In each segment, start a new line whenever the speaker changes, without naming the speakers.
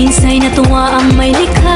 Minsay natuwa ang may likha.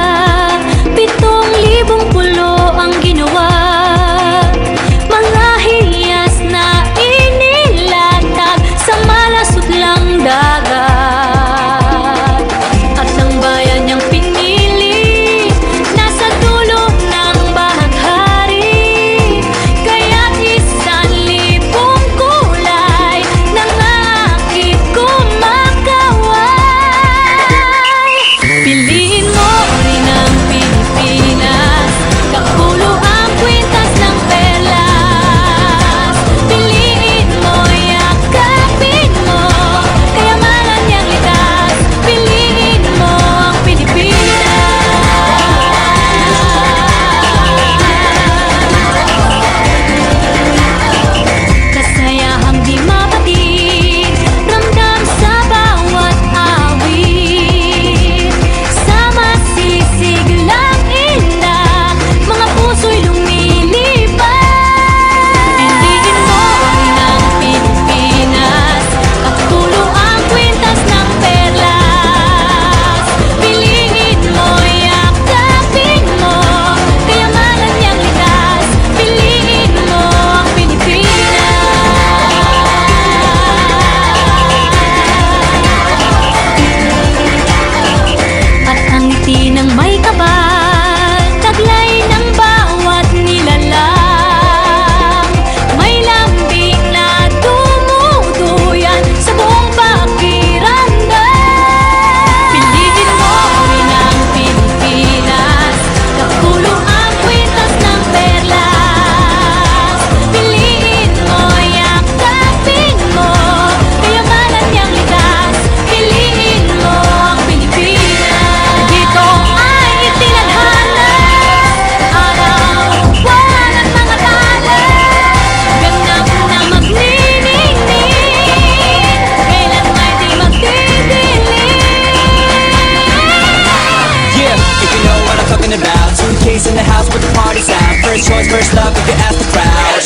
House with the party's out First choice, first love if you ask the crowd.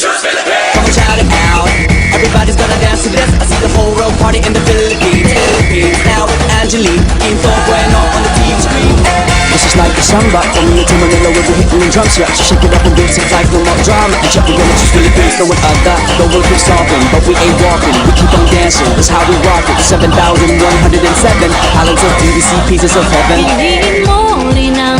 Come on, shout it out. Everybody's gonna dance to this. I see the whole world party in the Philippines. Philippines. Now with Angelique Info bueno on the TV screen.
This is like a samba. From here to Manila with the hitting and drum set So shake it up and dance it. Like no more drama. And check it when it's Philippines No one other, no one keep stopping But we ain't walking, we keep on dancing. That's how we rock it. 7,107 Islands of DVC, pieces of heaven.
Piliin mo rin